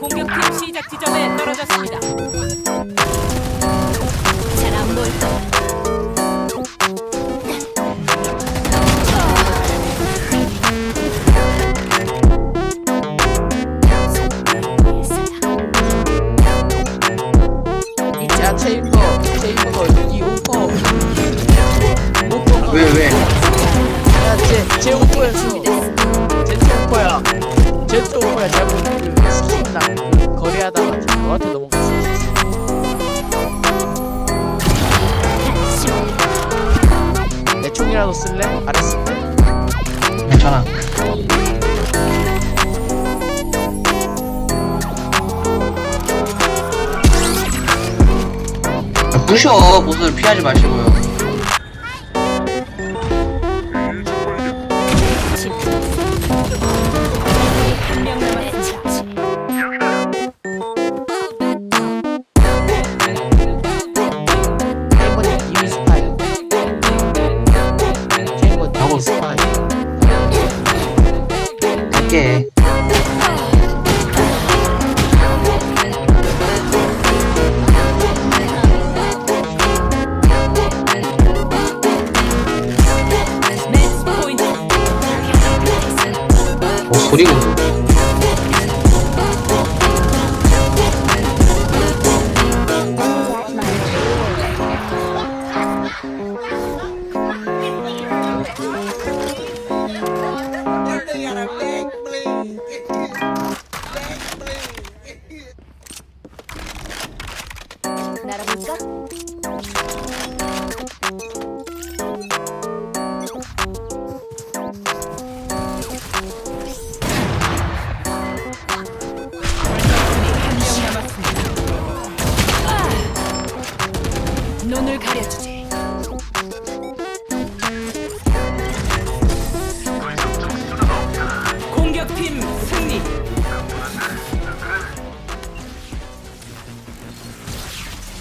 공격팀 시작 지점에 떨어졌습니다. 잘 안 보일 거야. 제 오퍼였어. 제 오퍼야. 제 오퍼야 잘못 나 거래하다가 저한테 넘어갔어. 내 총이라도 쓸래? 알았을 때 괜찮아. 부셔. 보스를 피하지 마시고요. 갈게. 어 소리가. 남았습니다. 아! 눈을 가려주지.